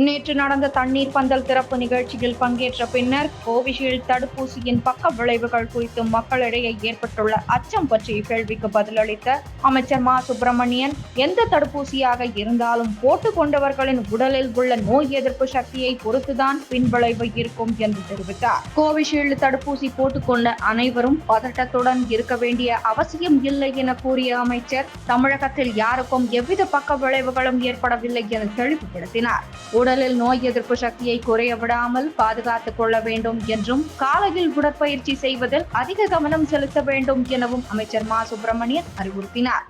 நேற்று நடந்த தண்ணீர் பந்தல் திறப்பு நிகழ்ச்சியில் பங்கேற்ற பின்னர் கோவிஷீல்டு தடுப்பூசியின் பக்க விளைவுகள் குறித்து மக்களிடையே ஏற்பட்டுள்ள அச்சம் பற்றிய கேள்விக்கு பதிலளித்த அமைச்சர் மா. சுப்பிரமணியன் எந்த தடுப்பூசியாக இருந்தாலும் போட்டுக் கொண்டவர்களின் உடலில் உள்ள நோய் எதிர்ப்பு சக்தியை பொறுத்துதான் பின்விளைவு இருக்கும் என்று தெரிவித்தார். கோவிஷீல்டு தடுப்பூசி போட்டுக்கொண்ட அனைவரும் பதட்டத்துடன் இருக்க வேண்டிய அவசியம் இல்லை என கூறிய அமைச்சர் தமிழகத்தில் யாருக்கும் எவ்வித பக்க விளைவுகளும் ஏற்படவில்லை என தெளிவுபடுத்தினார். உடலில் நோய் எதிர்ப்பு சக்தியை குறைய விடாமல் பாதுகாத்துக் கொள்ள வேண்டும் என்றும் காலையில் உடற்பயிற்சி செய்வதில் அதிக கவனம் செலுத்த வேண்டும் எனவும் அமைச்சர் மா. சுப்பிரமணியன் அறிவுறுத்தினார்.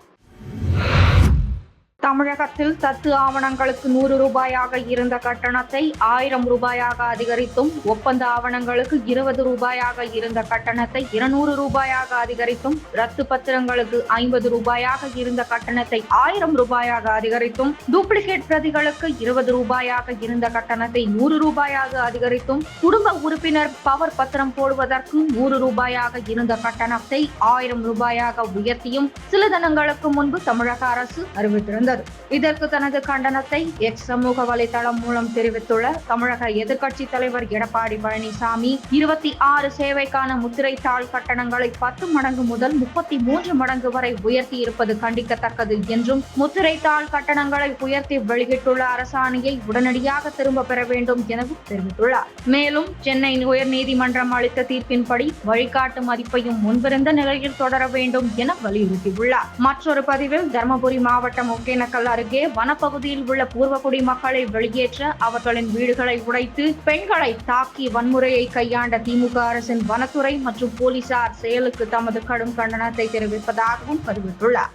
தமிழகத்தில் தத்து ஆவணங்களுக்கு நூறு ரூபாயாக இருந்த கட்டணத்தை ஆயிரம் ரூபாயாக அதிகரித்தும் ஒப்பந்த ஆவணங்களுக்கு இருபது ரூபாயாக இருந்த கட்டணத்தை இருநூறு ரூபாயாக அதிகரித்தும் ரத்து பத்திரங்களுக்கு ஐம்பது ரூபாயாக இருந்த கட்டணத்தை ஆயிரம் ரூபாயாக அதிகரித்தும் டூப்ளிகேட் பிரதிகளுக்கு இருபது ரூபாயாக இருந்த கட்டணத்தை நூறு ரூபாயாக அதிகரித்தும் குடும்ப உறுப்பினர் பவர் பத்திரம் போடுவதற்கு நூறு ரூபாயாக இருந்த கட்டணத்தை ஆயிரம் ரூபாயாக உயர்த்தியும் சில தினங்களுக்கு முன்பு தமிழக அரசு அறிவித்திருந்தது. இதற்கு தனது கண்டனத்தை எக்ஸ் சமூக வலைதளம் மூலம் தெரிவித்துள்ள தமிழக எதிர்க்கட்சி தலைவர் எடப்பாடி பழனிசாமி இருபத்தி ஆறு சேவைக்கான முத்திரை தாள் கட்டணங்களை பத்து மடங்கு முதல் முப்பத்தி மூன்று மடங்கு வரை உயர்த்தி இருப்பது கண்டிக்கத்தக்கது என்றும் முத்திரை தாள் கட்டணங்களை உயர்த்தி வெளியிட்டுள்ள அரசாணையை உடனடியாக திரும்ப பெற வேண்டும் எனவும் தெரிவித்துள்ளார். மேலும் சென்னை உயர்நீதிமன்றம் அளித்த தீர்ப்பின்படி வழிகாட்டு மதிப்பையும் முன்பிருந்த நிலையில் தொடர வேண்டும் என வலியுறுத்தியுள்ளார். மற்றொரு பதிவில் தருமபுரி மாவட்டம் ஒகேனக்கல் அருகே வனப்பகுதியில் உள்ள பூர்வகுடி மக்களை வெளியேற்ற அவர்களின் வீடுகளை உடைத்து பெண்களை தாக்கி வன்முறையை கையாண்ட திமுக அரசின் வனத்துறை மற்றும் போலீசார் செயலுக்கு தமது கடும் கண்டனத்தை தெரிவிப்பதாகவும் பதிவிட்டுள்ளார்.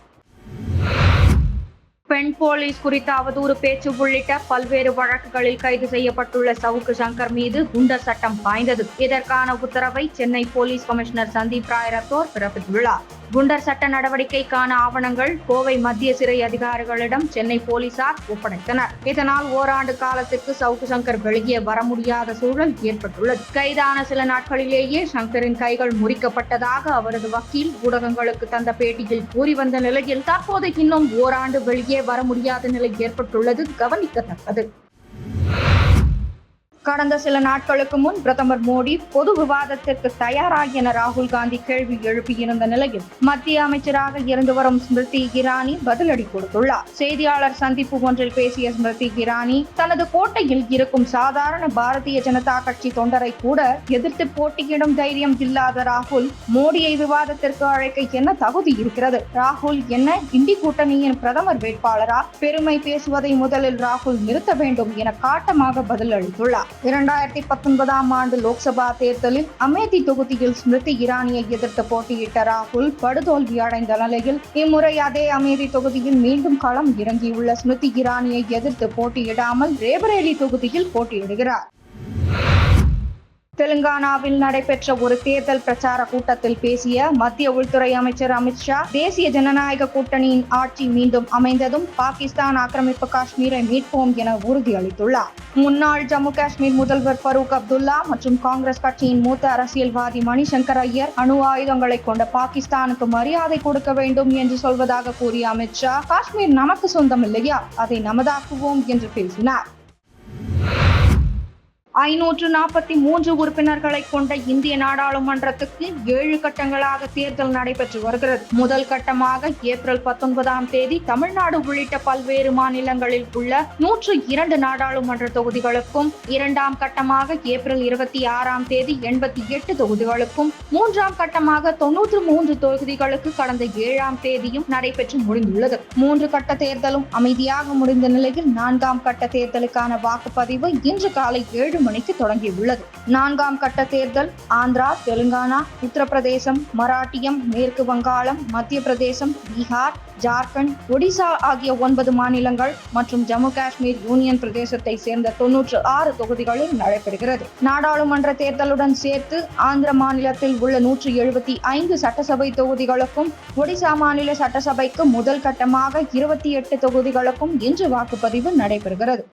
பெண் போலீஸ் குறித்த அவதூறு பேச்சு உள்ளிட்ட பல்வேறு வழக்குகளில் கைது செய்யப்பட்டுள்ள சவுக்கு சங்கர் மீது குண்டர் சட்டம் பாய்ந்தது. இதற்கான உத்தரவை சென்னை போலீஸ் கமிஷனர் சந்தீப் ராய் ரத்தோர் பிறப்பித்துள்ளார். குண்டர் சட்ட நடவடிக்கைக்கான ஆவணங்கள் கோவை மத்திய சிறை அதிகாரிகளிடம் சென்னை போலீசார் ஒப்படைத்தனர். இதனால் ஓராண்டு காலத்திற்கு சவுக்கு சங்கர் வெளியே வர முடியாத சூழல் ஏற்பட்டுள்ளது. கைதான சில நாட்களிலேயே சங்கரின் கைகள் முறிக்கப்பட்டதாக அவரது வக்கீல் ஊடகங்களுக்கு தந்த பேட்டியில் கூறி வந்த நிலையில் தற்போது இன்னும் ஓராண்டு வெளியே வர முடியாத நிலை ஏற்பட்டுள்ளது கவனிக்கத்தக்கது. கடந்த சில நாட்களுக்கு முன் பிரதமர் மோடி பொது விவாதத்திற்கு தயாராக என ராகுல் காந்தி கேள்வி எழுப்பியிருந்த நிலையில் மத்திய அமைச்சராக இருந்து வரும் ஸ்மிருதி இரானி பதிலடி கொடுத்துள்ளார். செய்தியாளர் சந்திப்பு ஒன்றில் பேசிய ஸ்மிருதி இரானி தனது கோட்டையில் இருக்கும் சாதாரண பாரதிய ஜனதா கட்சி தொண்டரை கூட எதிர்த்து போட்டியிடும் தைரியம் இல்லாத ராகுல் மோடியை விவாதத்திற்கு அழைக்க என்ன தகுதி இருக்கிறது? ராகுல் என்ன? இந்தி கூட்டணியின் பிரதமர் வேட்பாளரா? பெருமை பேசுவதை முதலில் ராகுல் நிறுத்த வேண்டும் என காட்டமாக பதிலளித்துள்ளார். இரண்டாயிரத்தி பத்தொன்பதாம் ஆண்டு லோக்சபா தேர்தலில் அமேதி தொகுதியில் ஸ்மிருதி இரானியை எதிர்த்து போட்டியிட்ட ராகுல் படுதோல்வி அடைந்த நிலையில் இம்முறை அதே அமேதி தொகுதியில் மீண்டும் களம் இறங்கியுள்ள ஸ்மிருதி இரானியை எதிர்த்து போட்டியிடாமல் ரேபரேலி தொகுதியில் போட்டியிடுகிறார். தெலுங்கானாவில் நடைபெற்ற ஒரு தேர்தல் பிரச்சார கூட்டத்தில் பேசிய மத்திய உள்துறை அமைச்சர் அமித்ஷா தேசிய ஜனநாயக கூட்டணியின் ஆட்சி மீண்டும் அமைந்ததும் பாகிஸ்தான் ஆக்கிரமிப்பு காஷ்மீரை மீட்போம் என உறுதியளித்துள்ளார். முன்னாள் ஜம்மு காஷ்மீர் முதல்வர் ஃபரூக் அப்துல்லா மற்றும் காங்கிரஸ் கட்சியின் மூத்த அரசியல்வாதி மணிசங்கர் ஐயர் அணு ஆயுதங்களை கொண்ட பாகிஸ்தானுக்கு மரியாதை கொடுக்க வேண்டும் என்று சொல்வதாக கூறிய அமித்ஷா காஷ்மீர் நமக்கு சொந்தம் இல்லையா? அதை நமதாக்குவோம் என்று பேசினார். ஐநூற்று நாற்பத்தி மூன்று உறுப்பினர்களை கொண்ட இந்திய நாடாளுமன்றத்துக்கு ஏழு கட்டங்களாக தேர்தல் நடைபெற்று வருகிறது. முதல் கட்டமாக ஏப்ரல் பத்தொன்பதாம் தேதி தமிழ்நாடு உள்ளிட்ட பல்வேறு மாநிலங்களில் உள்ள நூற்று இரண்டு நாடாளுமன்ற தொகுதிகளுக்கும் இரண்டாம் கட்டமாக ஏப்ரல் இருபத்தி ஆறாம் தேதி எண்பத்தி எட்டு தொகுதிகளுக்கும் மூன்றாம் கட்டமாக தொன்னூற்று மூன்று தொகுதிகளுக்கு கடந்த ஏழாம் தேதியும் நடைபெற்று முடிந்துள்ளது. மூன்று கட்ட தேர்தலும் அமைதியாக முடிந்த நிலையில் நான்காம் கட்ட தேர்தலுக்கான வாக்குப்பதிவு இன்று காலை ஏழு மணிக்கு தொடங்கியுள்ளது. நான்காம் கட்ட தேர்தல் ஆந்திரா தெலுங்கானா உத்தரப்பிரதேசம் மராட்டியம் மேற்கு வங்காளம் மத்திய பிரதேசம் பீகார் ஜார்க்கண்ட் ஒடிசா ஆகிய ஒன்பது மாநிலங்கள் மற்றும் ஜம்மு காஷ்மீர் யூனியன் பிரதேசத்தை சேர்ந்த தொன்னூற்று ஆறு தொகுதிகளில் நடைபெறுகிறது. நாடாளுமன்ற தேர்தலுடன் சேர்த்து ஆந்திர மாநிலத்தில் உள்ள நூற்று எழுபத்தி ஐந்து சட்டசபை தொகுதிகளுக்கும் ஒடிசா மாநில சட்டசபைக்கு முதல் கட்டமாக இருபத்தி எட்டு தொகுதிகளுக்கும் இன்று வாக்குப்பதிவு நடைபெறுகிறது.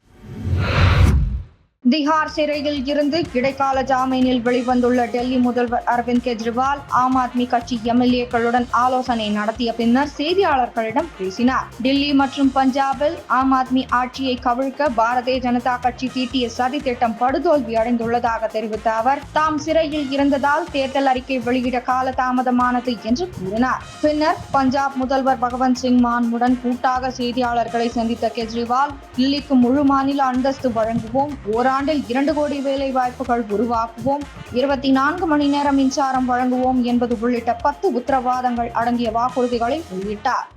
திஹார் சிறையில் இருந்து இடைக்கால ஜாமீனில் வெளிவந்துள்ள டெல்லி முதல்வர் அரவிந்த் கெஜ்ரிவால் ஆம் ஆத்மி கட்சி எம்எல்ஏக்களுடன் ஆலோசனை நடத்திய பின்னர் செய்தியாளர்களிடம் பேசினார். டெல்லி மற்றும் பஞ்சாபில் ஆம் ஆத்மி ஆட்சியை கவிழ்க்க பாரதிய ஜனதா கட்சி தீட்டிய சதி திட்டம் படுதோல்வி அடைந்துள்ளதாக தெரிவித்த அவர் தாம் சிறையில் இருந்ததால் தேர்தல் அறிக்கை வெளியிட கால தாமதமானது என்று கூறினார். பின்னர் பஞ்சாப் முதல்வர் பகவந்த் சிங் மான்முடன் கூட்டாக செய்தியாளர்களை சந்தித்த கெஜ்ரிவால் தில்லிக்கு முழு மாநில அந்தஸ்து வழங்குவோம் ஓராண்டில் இரண்டு கோடி வேலை வாய்ப்புகள் உருவாக்குவோம். இருபத்தி நான்கு மணி நேரம் மின்சாரம் வழங்குவோம் என்பது உள்ளிட்ட பத்து உத்தரவாதங்கள் அடங்கிய வாக்குறுதிகளை வெளியிட்டார்.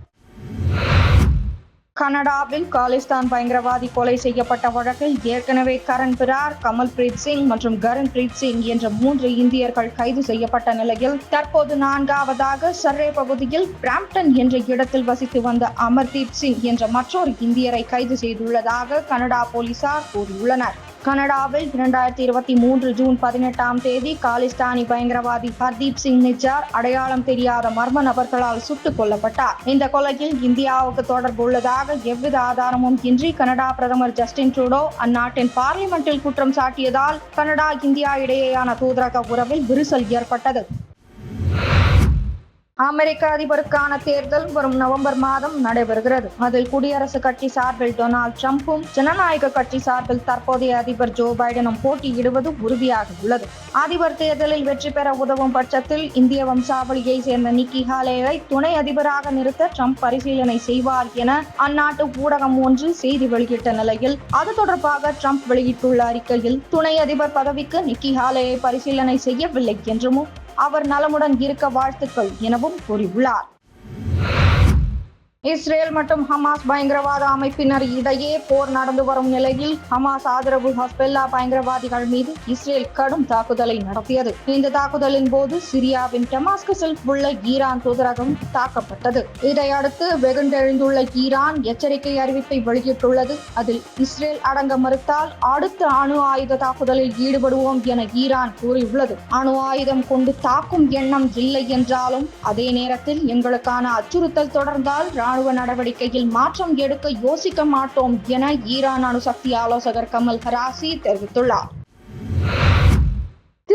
கனடாவில் காலிஸ்தான் பயங்கரவாதி கொலை செய்யப்பட்ட வழக்கில் ஏற்கனவே கரண் பிரார் கமல்பிரீத் சிங் மற்றும் கரன்பிரீத் சிங் என்ற மூன்று இந்தியர்கள் கைது செய்யப்பட்ட நிலையில் தற்போது நான்காவதாக சர்ரே பகுதியில் பிராம்டன் என்ற இடத்தில் வசித்து வந்த அமர்தீப் சிங் என்ற மற்றொரு இந்தியரை கைது செய்துள்ளதாக கனடா போலீசார் கூறியுள்ளனர். கனடாவில் இரண்டாயிரத்தி இருபத்தி மூன்று ஜூன் பதினெட்டாம் தேதி காலிஸ்தானி பயங்கரவாதி ஹர்தீப் சிங் நிஜார் அடையாளம் தெரியாத மர்ம நபர்களால் சுட்டுக் கொல்லப்பட்டார். இந்த கொலையில் இந்தியாவுக்கு தொடர்பு உள்ளதாக எவ்வித ஆதாரமும் இன்றி கனடா பிரதமர் ஜஸ்டின் ட்ரூடோ அந்நாட்டின் பார்லிமெண்டில் குற்றம் சாட்டியதால் கனடா இந்தியா இடையேயான தூதரக உறவில் விரிசல் ஏற்பட்டது. அமெரிக்க அதிபருக்கான தேர்தல் வரும் நவம்பர் மாதம் நடைபெறுகிறது. அதில் குடியரசுக் கட்சி சார்பில் டொனால்ட் ட்ரம்ப்பும் ஜனநாயக கட்சி சார்பில் தற்போதைய அதிபர் ஜோ பைடனும் போட்டியிடுவது உறுதியாக உள்ளது. அதிபர் தேர்தலில் வெற்றி பெற உதவும் பட்சத்தில் இந்திய வம்சாவளியை சேர்ந்த நிக்கி ஹாலேயை துணை அதிபராக நிறுத்த ட்ரம்ப் பரிசீலனை செய்வார் என அந்நாட்டு ஊடகம் ஒன்று செய்தி வெளியிட்ட நிலையில் அது தொடர்பாக ட்ரம்ப் வெளியிட்டுள்ள அறிக்கையில் துணை அதிபர் பதவிக்கு நிக்கி ஹாலேயை பரிசீலனை செய்யவில்லை என்றும் அவர் நலமுடன் இருக்க வாழ்த்துக்கள் எனவும் கூறியுள்ளார். இஸ்ரேல் மற்றும் ஹமாஸ் பயங்கரவாத அமைப்பினர் இடையே போர் நடந்து வரும் நிலையில் ஹமாஸ் ஆதரவு ஹஸ்பெல்லா பயங்கரவாதிகள் மீது இஸ்ரேல் கடும் தாக்குதலை நடத்தியது. இந்த தாக்குதலின் போது சிரியாவின் டெமாஸ்கஸில் உள்ள ஈரான் தூதரகம் தாக்கப்பட்டது. இதையடுத்து வெகுண்டெழுந்துள்ள ஈரான் எச்சரிக்கை அறிவிப்பை வெளியிட்டுள்ளது. அதில் இஸ்ரேல் அடங்க மறுத்தால் அடுத்த அணு ஆயுத தாக்குதலில் ஈடுபடுவோம் என ஈரான் கூறியுள்ளது. அணு ஆயுதம் கொண்டு தாக்கும் எண்ணம் இல்லை என்றாலும் அதே நேரத்தில் எங்களுக்கான அச்சுறுத்தல் தொடர்ந்தால் ராணுவ நடவடிக்கையில் மாற்றம் எடுக்க யோசிக்க மாட்டோம் என ஈரான் அணுசக்தி ஆலோசகர் கமல் ஹராசி தெரிவித்துள்ளார்.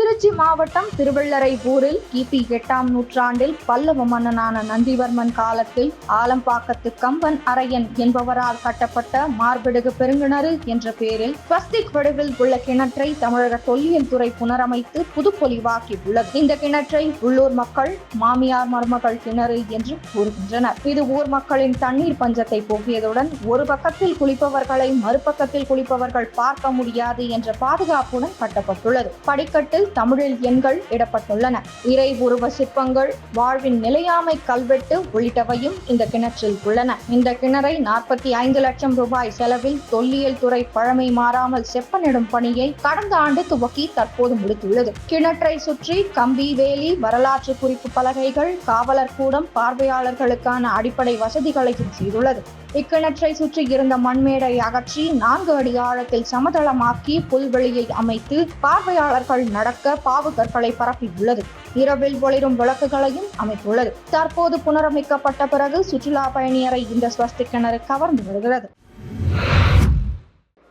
திருச்சி மாவட்டம் திருவள்ளரைபூரில் கிபி எட்டாம் நூற்றாண்டில் பல்லவ மன்னனான நந்திவர்மன் காலத்தில் ஆலம்பாக்கத்து கம்பன் அரையன் என்பவரால் கட்டப்பட்ட மார்பிடுகு பெருங்கிணறு என்ற பெயரில் பஸ்திக் வடிவில் உள்ள கிணற்றை தமிழக தொல்லியல் துறை புனரமைத்து புதுப்பொலிவாக்கி உள்ளது இந்த கிணற்றை உள்ளூர் மக்கள் மாமியார் மருமகள் கிணறு என்று கூறுகின்றனர். இது ஊர் மக்களின் தண்ணீர் பஞ்சத்தை போக்கியதுடன் ஒரு பக்கத்தில் குளிப்பவர்களை மறுபக்கத்தில் குளிப்பவர்கள் பார்க்க முடியாது என்ற பாதுகாப்புடன் கட்டப்பட்டுள்ளது. படிக்கட்டில் தமிழில் எண்கள் இடப்பட்டுள்ளன. இறை உருவ சிற்பங்கள் வாழ்வின் நிலையாமை கல்வெட்டு உள்ளிட்டவையும் இந்த கிணற்றில் உள்ளன. இந்த கிணறை நாற்பத்தி ஐந்து லட்சம் ரூபாய் செலவில் தொல்லியல் துறை பழமை மாறாமல் செப்பனிடும் பணியை கடந்த ஆண்டு துவக்கி தற்போது முடித்துள்ளது. கிணற்றை சுற்றி கம்பி வேலி வரலாற்று குறிப்பு பலகைகள் காவலர் கூடம் பார்வையாளர்களுக்கான அடிப்படை வசதிகளையும் செய்துள்ளது. இக்கிணற்றை சுற்றி இருந்த மண்மேடை அகற்றி நான்கு அடி ஆழத்தில் சமதளமாக்கி புல்வெளியை அமைத்து பார்வையாளர்கள் நடக்க பாவு கற்களை பரப்பியுள்ளது. இரவில் ஒளிரும் விளக்குகளையும் அமைத்துள்ளது. தற்போது புனரமைக்கப்பட்ட பிறகு சுற்றுலா பயணியரை இந்த ஸ்வஸ்தி கிணறு கவர்ந்து வருகிறது.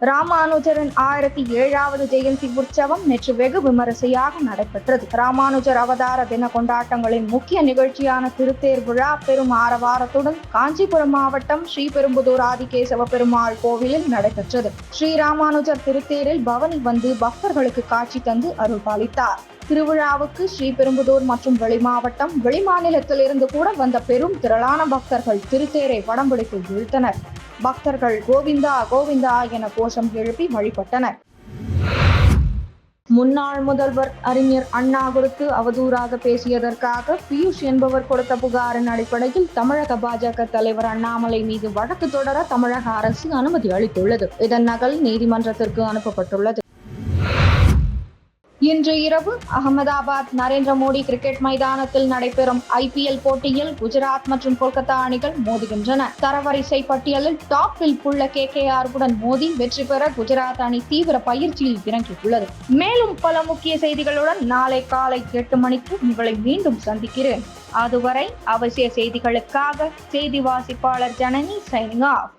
ராமானுஜரின் ஆயிரத்தி ஏழாவது ஜெயந்தி உற்சவம் நேற்று வெகு விமரிசையாக நடைபெற்றது. ராமானுஜர் அவதார தின கொண்டாட்டங்களின் முக்கிய நிகழ்ச்சியான திருத்தேர் விழா பெரும் ஆரவாரத்துடன் காஞ்சிபுரம் மாவட்டம் ஸ்ரீபெரும்புதூர் ஆதிகேசவ பெருமாள் கோவிலில் நடைபெற்றது. ஸ்ரீ ராமானுஜர் திருத்தேரில் பவனி வந்து பக்தர்களுக்கு காட்சி தந்து அருள் பாலித்தார் திருவிழாவுக்கு ஸ்ரீபெரும்புதூர் மற்றும் வெளிமாவட்டம் வெளிமாநிலத்திலிருந்து கூட வந்த பெரும் திரளான பக்தர்கள் திருத்தேரை வடம்பிடித்து இழுத்தனர் பக்தர்கள் கோவிந்தா கோவிந்தா என கோஷம் எழுப்பி வழிபட்டனர். முன்னாள் முதல்வர் அறிஞர் அண்ணா குறித்து அவதூறாக பேசியதற்காக பியூஷ் என்பவர் கொடுத்த புகாரின் அடிப்படையில் தமிழக பாஜக தலைவர் அண்ணாமலை மீது வழக்கு தொடர தமிழக அரசு அனுமதி அளித்துள்ளது. இதன் நகல் நீதிமன்றத்திற்கு அனுப்பப்பட்டுள்ளது. இன்று இரவு அகமதாபாத் நரேந்திர மோடி கிரிக்கெட் மைதானத்தில் நடைபெறும் ஐபிஎல் போட்டியில் குஜராத் மற்றும் கொல்கத்தா அணிகள் மோதுகின்றன. தரவரிசை பட்டியலில் டாப்பில் உள்ள கே கே உடன் மோதி வெற்றி பெற குஜராத் அணி தீவிர பயிற்சியில் இறங்கியுள்ளது. மேலும் பல முக்கிய செய்திகளுடன் நாளை காலை எட்டு மணிக்கு உங்களை மீண்டும் சந்திக்கிறேன். அதுவரை அவசிய செய்திகளுக்காக செய்தி வாசிப்பாளர் ஜனனி சைனிங் ஆஃப்